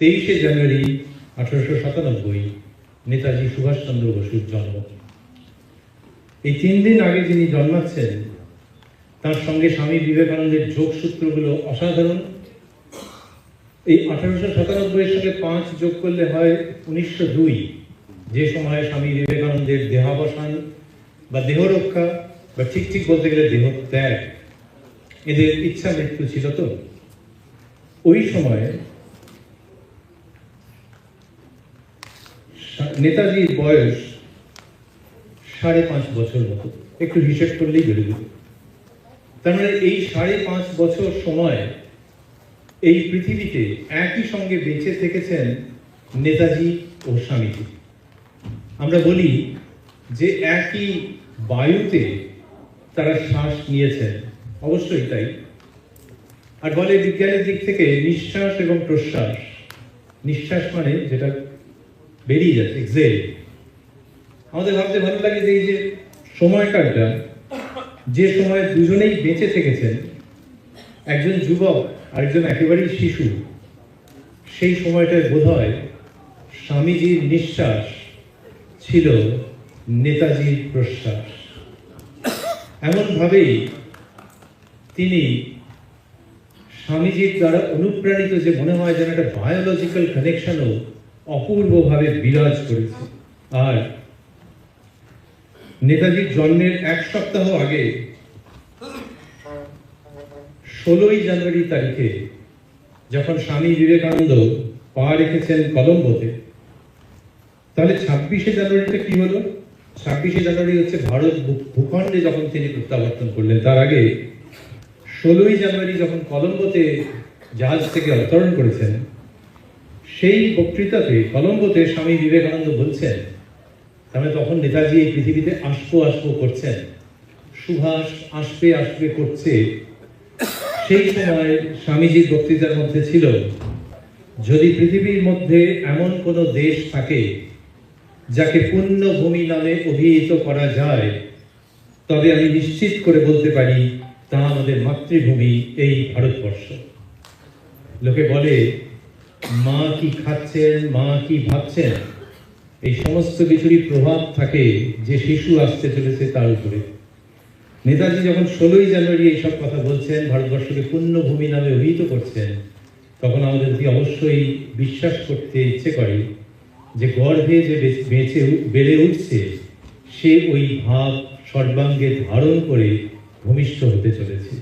তেইশে জানুয়ারি আঠারোশো সাতানব্বই নেতাজি সুভাষচন্দ্র বসুর জন্ম। এই তিন দিন আগে যিনি জন্মাচ্ছেন, তার সঙ্গে স্বামী বিবেকানন্দের যোগসূত্রগুলো অসাধারণ। এই আঠারোশো সাতানব্বইয়ের সঙ্গে পাঁচ যোগ করলে হয় উনিশশো দুই। যে সময়ে স্বামী বিবেকানন্দের দেহাবসান বা দেহরক্ষা বা ঠিক ঠিক বলতে গেলে দেহ ত্যাগ, এদের ইচ্ছা মৃত্যু ছিল তো। ওই সময়ে নেতাজির বয়স সাড়ে পাঁচ বছর মতো। একটু হিসেব করলেই বেরোবে। তার মানে এই সাড়ে পাঁচ বছর সময় এই পৃথিবীতে একই সঙ্গে বেঁচে থেকেছেন নেতাজি ও স্বামীজি। আমরা বলি যে একই বায়ুতে তারা শ্বাস নিয়েছেন। অবশ্যই তাই। আর বলে বিজ্ঞানের দিক থেকে নিঃশ্বাস এবং প্রশ্বাস। নিঃশ্বাস মানে যেটা বেরিয়ে যাচ্ছে এক্সেল আমাদের ভাবতে ভালো লাগে যে এই যে সময়কালটা, যে সময় দুজনেই বেঁচে থেকেছেন, একজন যুবক, আরেকজন একেবারেই শিশু, সেই সময়টায় বোধ হয় স্বামীজির নিঃশ্বাস ছিল নেতাজির প্রশ্বাস। এমনভাবেই তিনি স্বামীজির দ্বারা অনুপ্রাণিত যে মনে হয় যেন একটা বায়োলজিক্যাল কানেকশনও অপূর্বভাবে বিরাজ করেছে। আর নেতাজির জন্মের এক সপ্তাহ আগে ষোলোই জানুয়ারি তারিখে যখন স্বামী বিবেকানন্দ পা রেখেছেন কলম্বোতে, তাহলে ছাব্বিশে জানুয়ারিতে কি হলো? ছাব্বিশে জানুয়ারি হচ্ছে ভারত ভূখণ্ডে যখন তিনি প্রত্যাবর্তন করলেন, তার আগে ষোলোই জানুয়ারি যখন কলম্বোতে জাহাজ থেকে অবতরণ করেছেন সেই বক্তৃতাতে কলম্বোতে স্বামী বিবেকানন্দ বলছেন, তাহলে তখন নেতাজি এই পৃথিবীতে আসব আসব করছেন, সুভাষ আসবে আসবে করছে। সেই সময় স্বামীজির বক্তৃতার মধ্যে ছিল, যদি পৃথিবীর মধ্যে এমন কোনো দেশ থাকে যাকে পুণ্যভূমি নামে অভিহিত করা যায়, তবে আমি নিশ্চিত করে বলতে পারি, তা আমাদের মাতৃভূমি এই ভারতবর্ষ। লোকে বলে মা কি খাচ্ছেন, মা কি ভাবছেন? এই সমস্ত কিছুরই প্রভাব থাকে যে শিশু আসতে চলেছে তার উপরে। নেতাজি যখন ষোলোই জানুয়ারি এইসব কথা বলছেন, ভারতবর্ষকে পুণ্যভূমি নামে অভিহিত করছেন, তখন আমাদের কি অবশ্যই বিশ্বাস করতে ইচ্ছে করে যে গর্ভে যে বেঁচে বেড়ে উঠছে, সে ওই ভাব সর্বাঙ্গে ধারণ করে ভূমিষ্ঠ হতে চলেছে।